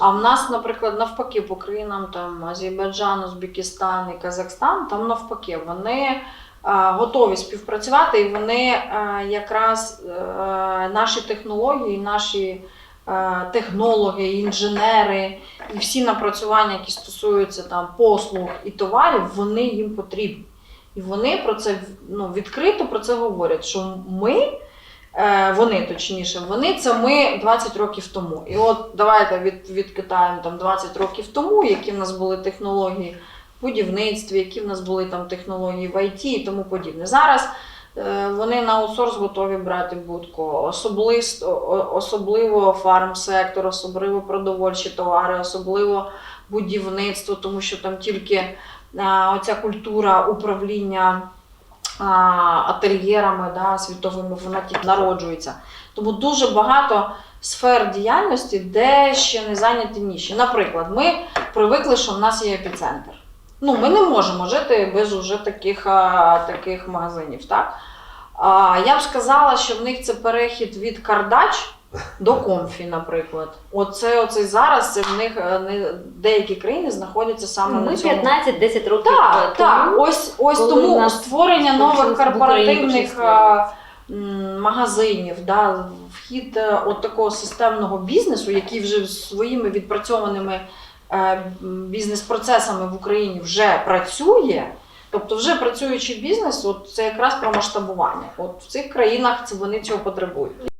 А в нас, наприклад, навпаки, по країнам там Азербайджан, Узбекистан і Казахстан, там навпаки, вони е, готові співпрацювати, і вони е, якраз е, наші технології, наші технологи, інженери і всі напрацювання, які стосуються там послуг і товарів, вони їм потрібні. І вони про це ну, відкрито про це говорять, що ми. Е, Вони точніше, вони це ми 20 років тому. І от давайте від, відкидаємо там 20 років тому, які в нас були технології в будівництві, які в нас були там технології в ІТ і тому подібне. Зараз е, вони на аутсорс готові брати будь-кого, особливо, особливо фарм-сектор, особливо продовольчі товари, особливо будівництво, тому що там тільки е, оця культура управління ательєрами да, світовими, вона тільки народжується. Тому дуже багато сфер діяльності, де ще не зайняті ніші. Наприклад, ми привикли, що в нас є епіцентр. Ну, ми не можемо жити без уже таких, таких магазинів. Так? Я б сказала, що в них це перехід від кардач до комфі, наприклад. Оце, оце зараз це в них е, не, деякі країни знаходяться саме Ми на цьому. 15-10 років Так, так. Ось, ось тому нас створення нових корпоративних м, магазинів, да, вхід е, от такого системного бізнесу, який вже своїми відпрацьованими е, бізнес-процесами в Україні вже працює. Тобто, вже працюючий бізнес, от це якраз про масштабування. От в цих країнах це вони цього потребують.